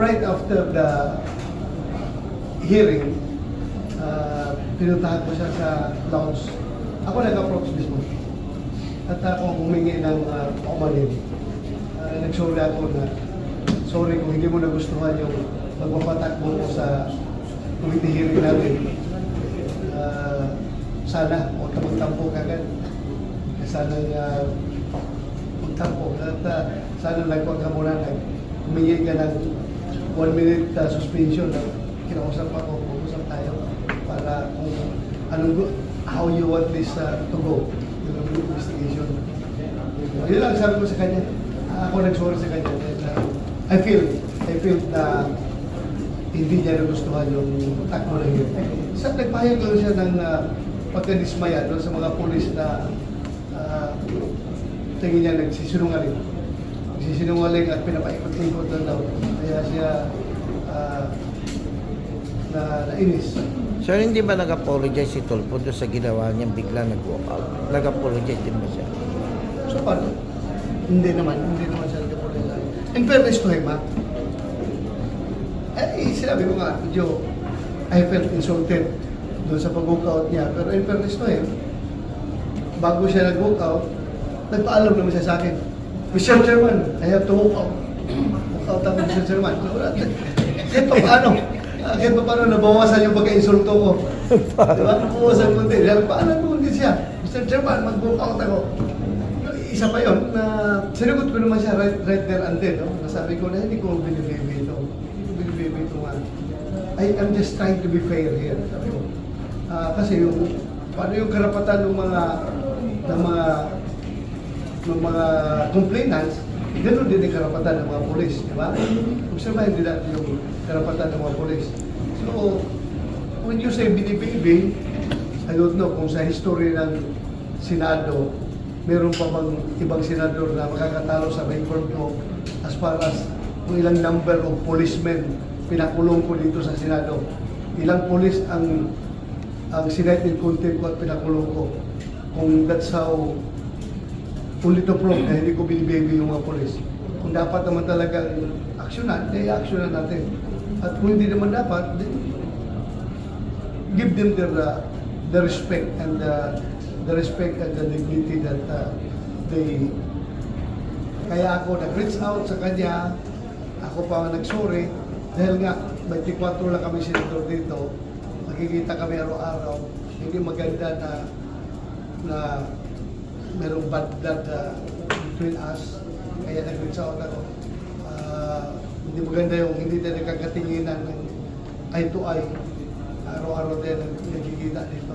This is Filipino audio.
right after the hearing, uh, pinuntahan ko siya sa lounge. Ako nag-approach mismo. At ako humingi ng uh, paumanin. Uh, nag-sorry ako na, sorry kung hindi mo nagustuhan yung magpapatakbo ko sa committee hearing natin. Uh, sana, huwag ka magtampo kagad. Sana uh, magtampo. At uh, sana nagpag ka muna, nag, humingi ka ng one minute uh, suspension na kinausap ako, mag-usap tayo para kung anong, how you want this uh, to go, yung investigation. Yun lang sabi ko sa kanya. Ako nag-sorry sa kanya. And, uh, I feel, I feel na hindi niya nagustuhan yung takbo na yun. Sa nagpahayag lang siya ng uh, pagkadismaya doon sa mga pulis na uh, tingin niya nagsisinungaling. Nagsisinungaling at pinapaikot-ikot lang daw. Kaya siya uh, na nainis. Sir, hindi ba nag-apologize si Tulfo doon sa ginawa niyang bigla nag-walk out? Nag-apologize din ba siya? So paano? Hindi naman, hindi naman siya nagkapulisan. In fairness to him, ha? Eh, sinabi ko nga, medyo I felt insulted doon sa pag-walk out niya. Pero in fairness to him, bago siya nag-walk out, nagpaalam naman siya sa akin, Mr. Chairman, I have to walk out. Walk out ako, Mr. Chairman. Kahit pa paano, ah, kahit pa paano nabawasan yung pagka-insulto ko. Di ba? Nabawasan ko din. Dahil paalam mo din siya, Mr. Chairman, mag-walk out ako. Isa pa yun, na sinagot ko naman siya right, right there and then, no? Nasabi ko na hindi ko binibebe ito. Hindi ko binibebe ito nga. I, I'm just trying to be fair here. Sabi ko. Ah, kasi yung, paano yung karapatan ng mga, ng mga, ng mga complainants, ganoon din yung karapatan ng mga polis, di ba? Obserbahin din natin yung karapatan ng mga polis. So, when you say binibebe, I don't know kung sa history ng Senado, meron pa bang ibang senador na makakatalo sa record ko as far as kung ilang number of policemen pinakulong ko dito sa Senado. Ilang police ang ang sinight in contempt ko at pinakulong ko. Kung that's how only to prove na hindi ko binibebe yung mga polis. Kung dapat naman talagang aksyonan, eh aksyonan natin. At kung hindi naman dapat, give them their uh, the respect and the the respect and the dignity that uh, they kaya ako nag-reach out sa kanya. Ako pa nag-sorry. Dahil nga 24 lang kami senador dito. Nakikita kami araw-araw. Hindi maganda na na merong bad blood uh, between us. Kaya nag-reach out ako. Ah, hindi maganda yung hindi tayo nagkakatinginan ng eye to eye. Araw-araw din nagkikita dito